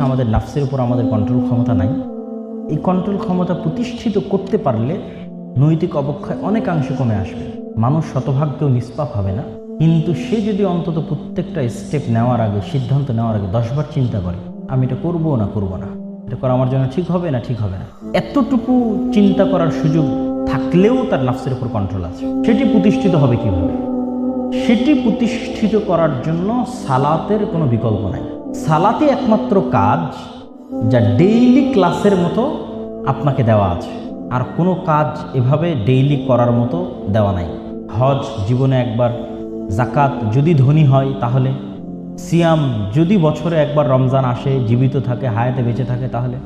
আমাদের নাফসের উপর আমাদের কন্ট্রোল ক্ষমতা নাই। এই কন্ট্রোল ক্ষমতা প্রতিষ্ঠিত করতে পারলে নৈতিক অবক্ষয় অনেকাংশে কমে আসবে। মানুষ শতভাগ কেউ নিষ্পাপ হবে না। কিন্তু সে যদি অন্তত প্রত্যেকটা স্টেপ নেওয়ার আগে, সিদ্ধান্ত নেওয়ার আগে দশবার চিন্তা করে, আমি এটা করব না করব না, এটা করা আমার জন্য ঠিক হবে না, ঠিক হবে না, এতটুকু চিন্তা করার সুযোগ থাকলেও তার নাফসের উপর কন্ট্রোল আছে। সেটি প্রতিষ্ঠিত হবে কীভাবে? সেটি প্রতিষ্ঠিত করার জন্য সালাতের কোনো বিকল্প নাই। সালাতে একমাত্র কাজ যা ডেইলি ক্লাসের মতো আপনাকে দেওয়া আছে। আর কোনো কাজ এভাবে ডেইলি করার মতো দেওয়া নাই। হজ জীবনে একবার জাকাত যদি ধনী হয় তাহলে, সিয়াম যদি বছরে একবার রমজান আসে, জীবিত থাকে, হায়াতে বেঁচে থাকে তাহলে।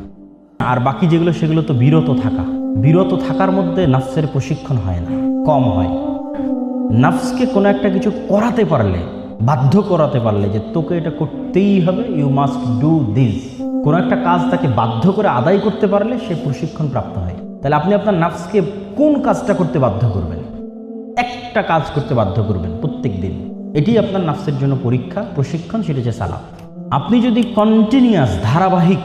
আর বাকি যেগুলো, সেগুলো তো বিরত থাকা। বিরত থাকার মধ্যে নাফসের প্রশিক্ষণ হয় না, কম হয়। নাফসকে কোনো একটা কিছু করাতে পারলে বাধ্য করাতে পারলে যে তোকে এটা করতেই হবে ইউ মাস্ট ডু দিস কোনো একটা কাজ তাকে বাধ্য করে আদায় করতে পারলে সে প্রশিক্ষণ প্রাপ্ত হয়। তাহলে আপনি আপনার নাফসকে কোন কাজটা করতে বাধ্য করবেন? একটা কাজ করতে বাধ্য করবেন প্রত্যেক দিন এটি আপনার নাফসের জন্য পরীক্ষা, প্রশিক্ষণ, সেটা হচ্ছে সালাদ আপনি যদি কন্টিনিউয়াস ধারাবাহিক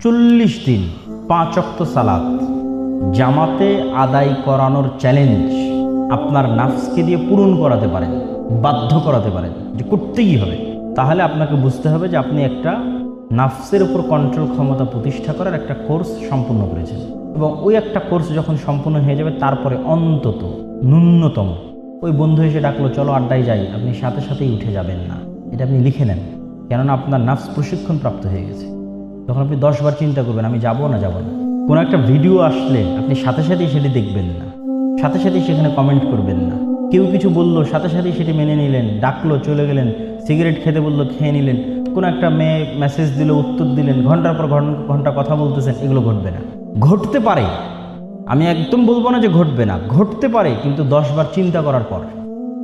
চল্লিশ দিন পাঁচ অক্ত সালাদ জামাতে আদায় করানোর চ্যালেঞ্জ আপনার নাফসকে দিয়ে পূরণ করাতে পারেন। বাধ্য করাতে পারেন যে করতেই হবে। তাহলে আপনাকে বুঝতে হবে যে আপনি একটা নাফসের উপর কন্ট্রোল ক্ষমতা প্রতিষ্ঠা করার একটা কোর্স সম্পূর্ণ করেছেন। এবং ওই একটা কোর্স যখন সম্পূর্ণ হয়ে যাবে, তারপরে অন্তত ন্যূনতম ওই বন্ধু এসে ডাকলো, চলো আড্ডায় যাই, আপনি সাথে সাথেই উঠে যাবেন না। এটা আপনি লিখে নেন, কেননা আপনার নাফস প্রশিক্ষণ প্রাপ্ত হয়ে গেছে। তখন আপনি দশবার চিন্তা করবেন, আমি যাব না যাব না? কোনো একটা ভিডিও আসলে আপনি সাথে সাথেই সেটি দেখবেন না। সাথে সাথেই সেখানে কমেন্ট করবেন না। কেউ কিছু বলল, সাথে সাথেই সেটি মেনে নিলেন, ডাকলো, চলে গেলেন, সিগারেট খেতে বলল, খেয়ে নিলেন, কোনো একটা মেয়ে মেসেজ দিল, উত্তর দিলেন, ঘণ্টার পর ঘন- ঘণ্টা কথা বলতেছেন, এগুলো ঘটবে না। ঘটতে পারে। আমি একদম বলব না যে ঘটবে না, ঘটতে পারে, কিন্তু দশবার চিন্তা করার পর।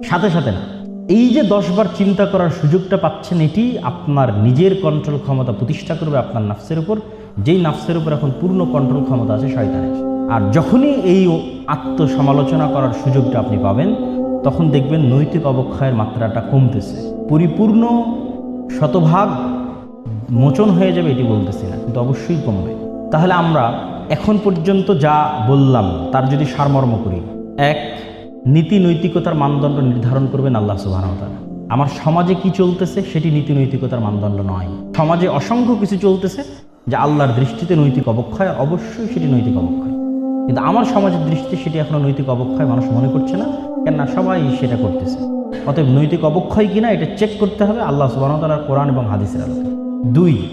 সাথে সাথে না, এই যে দশবার চিন্তা করার সুযোগটা পাচ্ছেন এটি, আপনার নিজের কন্ট্রোল ক্ষমতা প্রতিষ্ঠা করবে আপনার নাফসের উপর, যেই নাফসের উপর এখন পূর্ণ কন্ট্রোল ক্ষমতা আছে শয়তানের। আর যখনই এই আত্মসমালোচনা করার সুযোগটা আপনি পাবেন তখন দেখবেন নৈতিক অবক্ষয়ের মাত্রাটা কমতেছে। পরিপূর্ণ শতভাগ মোচন হয়ে যাবে এটি বলতেছি না, কিন্তু অবশ্যই কমবে। তাহলে আমরা এখন পর্যন্ত যা বললাম, তার যদি সারমর্ম করি, এক, নীতি নৈতিকতার মানদণ্ড নির্ধারণ করবেন আল্লাহ সুবাহতালা আমার সমাজে কি চলতেছে সেটি নীতি নৈতিকতার মানদণ্ড নয়। সমাজে অসংখ্য কিছু চলতেছে যা আল্লাহর দৃষ্টিতে নৈতিক অবক্ষয়, অবশ্যই সেটি নৈতিক অবক্ষয়। কিন্তু আমার সমাজের দৃষ্টিতে সেটি এখনও নৈতিক অবক্ষয় মানুষ মনে করছে না। কেননা সবাই সেটা করতেছে। অতএব নৈতিক অবক্ষয় কিনা এটা চেক করতে হবে আল্লাহ সুবাহতালার কোরআন এবং হাদিসের আলোকে। দুই,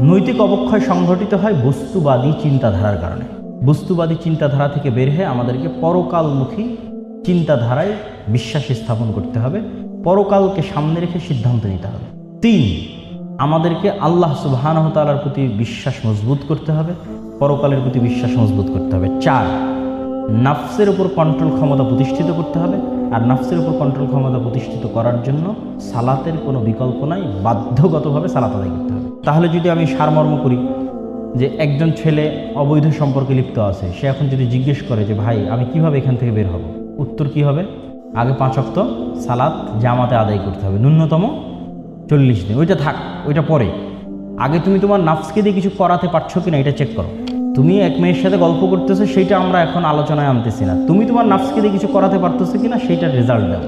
নৈতিক অবক্ষয় সংঘটিত হয় বস্তুবাদী চিন্তাধারার কারণে। বস্তুবাদী চিন্তাধারা থেকে বের হয়ে আমাদেরকে পরকালমুখী চিন্তাধারায় বিশ্বাস স্থাপন করতে হবে, পরকালকে সামনে রেখে সিদ্ধান্ত নিতে হবে। তিন, আমাদেরকে আল্লাহ সুবাহানহতালার প্রতি বিশ্বাস মজবুত করতে হবে, পরকালের প্রতি বিশ্বাস মজবুত করতে হবে। চার নাফসের উপর কন্ট্রোল ক্ষমতা প্রতিষ্ঠিত করতে হবে। আর নাফসের উপর কন্ট্রোল ক্ষমতা প্রতিষ্ঠিত করার জন্য সালাতের কোনো বিকল্প নাই, বাধ্যগতভাবে সালাত আদায় করতে হবে। তাহলে যদি আমি সারমর্ম করি যে একজন ছেলে অবৈধ সম্পর্কে লিপ্ত আছে, সে এখন যদি জিজ্ঞেস করে যে, ভাই, আমি কীভাবে এখান থেকে বের হব? উত্তর কি হবে? আগে পাঁচ অক্ত সালাত জামাতে আদায় করতে হবে। ন্যূনতম চল্লিশ দিন। ওইটা থাক, ওইটা পরে। আগে তুমি তোমার নাফসকে দিয়ে কিছু করাতে পারছ কিনা, এটা চেক করো। তুমি এক মেয়ের সাথে গল্প করতেছো, সেইটা আমরা এখন আলোচনায় আনতেছি না। তুমি তোমার নাফসকে দিয়ে কিছু করাতে পারতেছো কি না সেইটার রেজাল্ট দাও।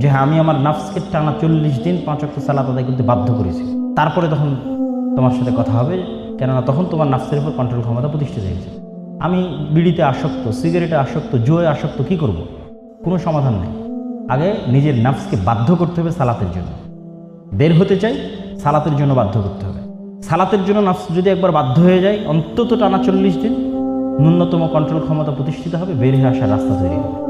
যে হ্যাঁ আমি আমার নাফসকে টানা চল্লিশ দিন পাঁচ অক্ট সালাত আদায় করতে বাধ্য করেছি। তারপরে তখন তোমার সাথে কথা হবে, কেননা তখন তোমার নাফসের উপর কন্ট্রোল ক্ষমতা প্রতিষ্ঠিত হয়েছে আমি বিড়িতে আসক্ত, সিগারেটে আসক্ত জুয়ে আসক্ত, কি করব? কোনো সমাধান নেই। আগে নিজের নাফসকে বাধ্য করতে হবে সালাতের জন্য। বের হতে চাই, সালাতের জন্য বাধ্য করতে হবে। সালাতের জন্য নফস যদি একবার বাধ্য হয়ে যায়, অন্তত টানা চল্লিশ দিন ন্যূনতম কন্ট্রোল ক্ষমতা প্রতিষ্ঠিত হবে, বের হয়ে আসার রাস্তা তৈরি হবে।